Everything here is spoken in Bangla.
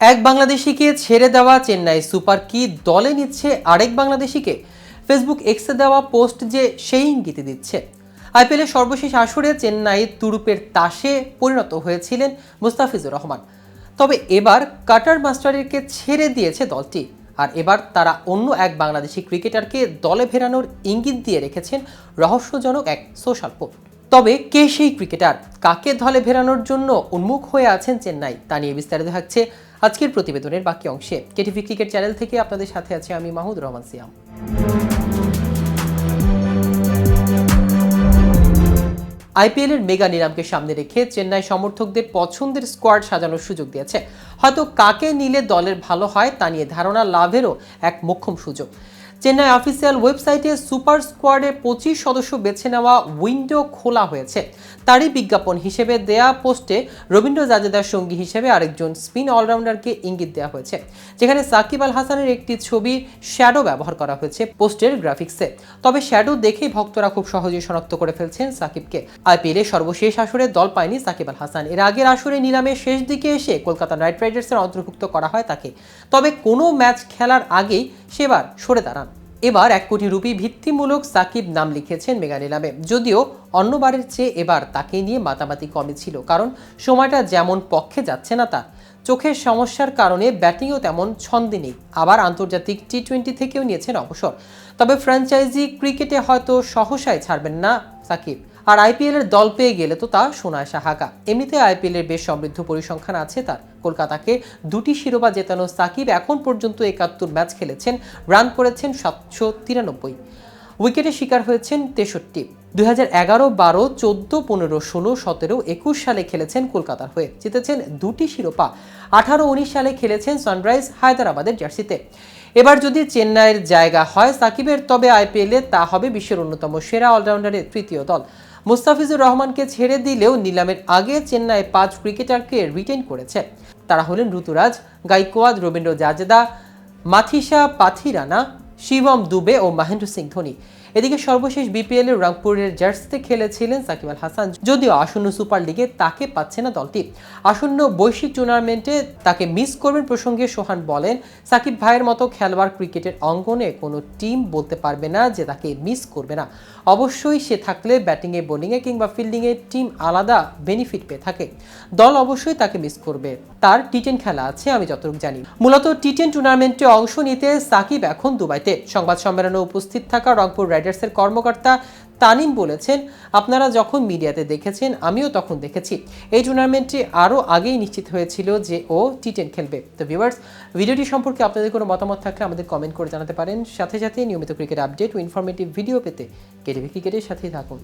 এক বাংলাদেশিকে ছেড়ে দেওয়া চেন্নাই সুপার কি দলে নিচ্ছে আরেক বাংলাদেশিকে? ফেসবুক এক্সে দেওয়া পোস্ট যে সেই ইঙ্গিতে দিচ্ছে। আইপিএলের সর্বশেষ আসরে চেন্নাই তুরুপের তাসে পরিণত হয়েছিলেন মুস্তাফিজুর রহমান। তবে এবার কাটার মাস্টারকে ছেড়ে দিয়েছে দলটি। আর এবার তারা অন্য এক বাংলাদেশি ক্রিকেটারকে দলে ফেরানোর ইঙ্গিত দিয়ে রেখেছেন রহস্যজনক এক সোশ্যাল পোস্ট তবে কে সেই ক্রিকেটার? কাকে দলে ফেরানোর জন্য উন্মুখ হয়ে আছেন চেন্নাই? তা নিয়ে বিস্তারিত থাকছে আজকের প্রতিবেদনের বাকি অংশে কেটিভি ক্রিকেট চ্যানেল থেকে আপনাদের সাথে আছে আমি মাহমুদ রহমান সিয়াম। আইপিএলের মেগা নিলামকে সামনে রেখে চেন্নাই সমর্থকদের পছন্দের স্কোয়াড সাজানোর সুযোগ দিয়েছে। হয়তো কাকে নিলে দলের ভালো হয় তা নিয়ে ধারণা লাভেরও এক মোক্ষম সুযোগ। চেন্নাই অফিসিয়াল ওয়েবসাইটে সুপার স্কোয়াডে পঁচিশ সদস্য বেছে নেওয়া উইন্ডো খোলা হয়েছে। তারই বিজ্ঞাপন হিসেবে দেয়া পোস্টে রবীন্দ্র জাজেদার সঙ্গী হিসেবে আরেকজন স্পিন অলরাউন্ডারকে ইঙ্গিত দেওয়া হয়েছে, যেখানে সাকিব আল হাসানের একটি ছবি শ্যাডো ব্যবহার করা হয়েছে পোস্টের গ্রাফিক্সে। তবে শ্যাডো দেখেই ভক্তরা খুব সহজেই শনাক্ত করে ফেলছেন সাকিবকে। আইপিএলে সর্বশেষ আসরে দল পায়নি সাকিব আল হাসান। এর আগের আসরে নিলামের শেষ দিকে এসে কলকাতা নাইট রাইডার্সের অন্তর্ভুক্ত করা হয় তাকে। তবে কোনো ম্যাচ খেলার আগেই সেবার সরে দাঁড়ান। এবার এক কোটি রুপি ভিত্তিমূলক সাকিব নাম লিখেছেন মেগা নিলামে যদিও অন্যবারের চেয়ে এবার তাকে নিয়ে মাতামাতি কমে ছিল, কারণ সময়টা যেমন পক্ষে যাচ্ছে না তার। চোখের সমস্যার কারণে ব্যাটিংও তেমন ছন্দে নেই। আবার আন্তর্জাতিক টি টোয়েন্টি থেকেও নিয়েছেন অবসর। তবে ফ্র্যাঞ্চাইজি ক্রিকেটে হয়তো সহসায় ছাড়বেন না সাকিব। আর আইপিএলের দল পেয়ে গেলে তো তা সোনায় সাহাগা। এমনিতে আইপিএলের বেশ সমৃদ্ধ পরিসংখ্যান আছে তার। কলকাতাকে দুটি শিরোপা জেতানো সাকিব এখন পর্যন্ত একাত্তর ম্যাচ খেলেছেন, রান করেছেন সাতশো তিরানব্বই। উইকেটে শিকার হয়েছেন তেষট্টি। দুই হাজার এগারো, বারো, চোদ্দ, পনেরো, ষোলো, সতেরো, একুশ সালে খেলেছেন কলকাতার হয়ে। জিতেছেন দুটি শিরোপা। আঠারো, উনিশ সালে খেলেছেন সানরাইজ হায়দ্রাবাদের জার্সিতে। এবার যদি চেন্নাইয়ের জায়গা হয় সাকিবের, তবে আইপিএলে তা হবে বিশ্বের অন্যতম সেরা অলরাউন্ডারের তৃতীয় দল। মুস্তাফিজুর রহমানকে ছেড়ে দিলেও নিলামের আগে চেন্নাই পাঁচ ক্রিকেটারকে রিটেন করেছে। তারা হলেন ঋতুরাজ গাইকোয়াদ রবীন্দ্র জাজেদা মাথিসা পাথিরানা শিবম দুবে ও মহেন্দ্র সিং ধোনি। এদিকে সর্বশেষ বিপিএল এর রংপুরের জার্সিতে খেলেছিলেন সাকিব আল হাসান। যদিও আসন্ন সুপার লিগে তাকে পাচ্ছে না দলটি। আসন্ন বৈশ্বিক টুর্নামেন্টে তাকে মিস করবেন প্রসঙ্গে সোহান বলেন, সাকিব ভাইয়ের মতো খেলোয়াড় ক্রিকেটের অঙ্গনে কোনো টিম বলতে পারবে না যে তাকে মিস করবে না। অবশ্যই সে থাকলে ব্যাটিংয়ে, বোলিংয়ে কিংবা ফিল্ডিংয়ে টিম আলাদা বেনিফিট পেয়ে থাকে। দল অবশ্যই তাকে মিস করবে। তার টি টেন খেলা আছে, আমি যতটুকু জানি। মূলত টি টেন টুর্নামেন্টে অংশ নিতে সাকিব এখন দুবাইতে। সংবাদ সম্মেলনে উপস্থিত থাকা রংপুর রাইডার্সের কর্মকর্তা তানিম বলেছেন, আপনারা যখন মিডিয়াতে দেখেছেন, আমিও তখন দেখেছি। এই টুর্নামেন্টটি আরও আগেই নিশ্চিত হয়েছিল যে ও টি টেন খেলবে। তো ভিউয়ার্স ভিডিওটি সম্পর্কে আপনাদের কোনো মতামত থাকলে আমাদের কমেন্ট করে জানাতে পারেন। সাথে সাথে নিয়মিত ক্রিকেট আপডেট ও ইনফরমেটিভ ভিডিও পেতে কেটিভি ক্রিকেটের সাথেই থাকুন।